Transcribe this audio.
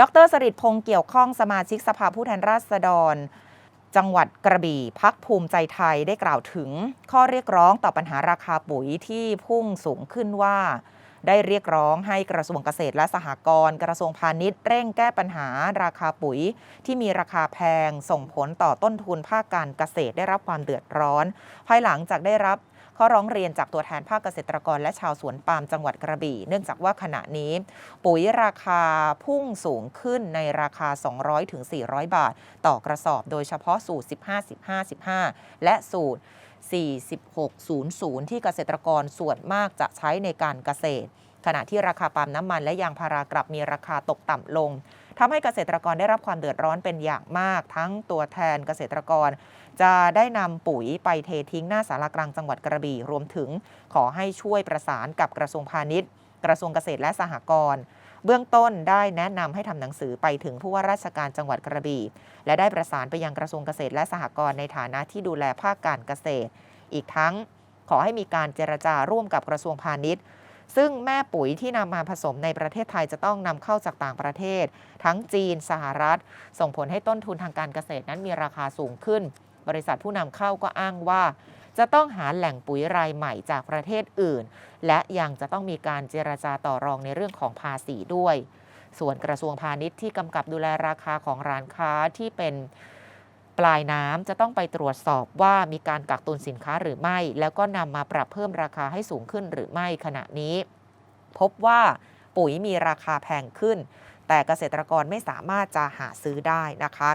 ดรสริตพงษ์เกี่ยวข้องสมาชิกสภาผู้แทนราษฎร จังหวัดกระบี่พักภูมิใจไทยได้กล่าวถึง ข้อเรียกร้องต่อปัญหาราคาปุ๋ยที่พุ่งสูงขึ้นว่า ได้เรียกร้องให้กระทรวงเกษตรและสหกรณ์กระทรวงพาณิชย์เร่งแก้ปัญหาราคาปุ๋ย ที่มีราคาแพงส่งผลต่อต้นทุนภาคการเกษตรได้รับความเดือดร้อน ภายหลังจากได้รับ ข้อร้องเรียนจากตัวแทนภาคเกษตรกรและชาวสวนปาล์มจังหวัดกระบี่ เนื่องจากว่าขณะนี้ ปุ๋ยราคาพุ่งสูงขึ้นในราคา 200-400บาท ต่อกระสอบโดยเฉพาะสูตร 15-15-15 และสูตร 4600 ที่เกษตรกรส่วนมากจะใช้ในการเกษตร ขณะที่ราคาปาล์มน้ำมันและยางพารากลับมีราคาตกต่ำลง ทำให้เกษตรกรได้รับความเดือดร้อนเป็นอย่างมาก ทั้งตัวแทนเกษตรกร จะได้นำปุ๋ยไปเททิ้งหน้าสารกลางจังหวัดกระบี่รวมถึงขอให้ช่วยประสานกับกระทรวงพาณิชย์ กระทรวงเกษตรและสหกรณ์เบื้องต้นได้แนะนำให้ทำหนังสือไปถึงผู้ว่าราชการจังหวัดกระบี่ และได้ประสานไปยังกระทรวงเกษตรและสหกรณ์ในฐานะที่ดูแลภาคการเกษตร อีกทั้งขอให้มีการเจรจาร่วมกับกระทรวงพาณิชย์ ซึ่งแม่ปุ๋ยที่นำมาผสมในประเทศไทยจะต้องนำเข้าจากต่างประเทศ ทั้งจีนสหรัฐ ส่งผลให้ต้นทุนทางการเกษตรนั้นมีราคาสูงขึ้น บริษัทผู้นำเข้าก็อ้างว่า จะต้องหาแหล่งปุ๋ยรายใหม่จากประเทศอื่น และยังจะต้องมีการเจรจาต่อรองในเรื่องของภาษีด้วย ส่วนกระทรวงพาณิชย์ที่กำกับดูแลราคาของร้านค้าที่เป็น ปลายน้ำจะต้องไปตรวจสอบว่ามีการกักตุนสินค้าหรือไม่ แล้วก็นำมาปรับเพิ่มราคาให้สูงขึ้นหรือไม่ขณะนี้ พบว่าปุ๋ยมีราคาแพงขึ้น แต่เกษตรกรไม่สามารถจะหาซื้อได้นะคะ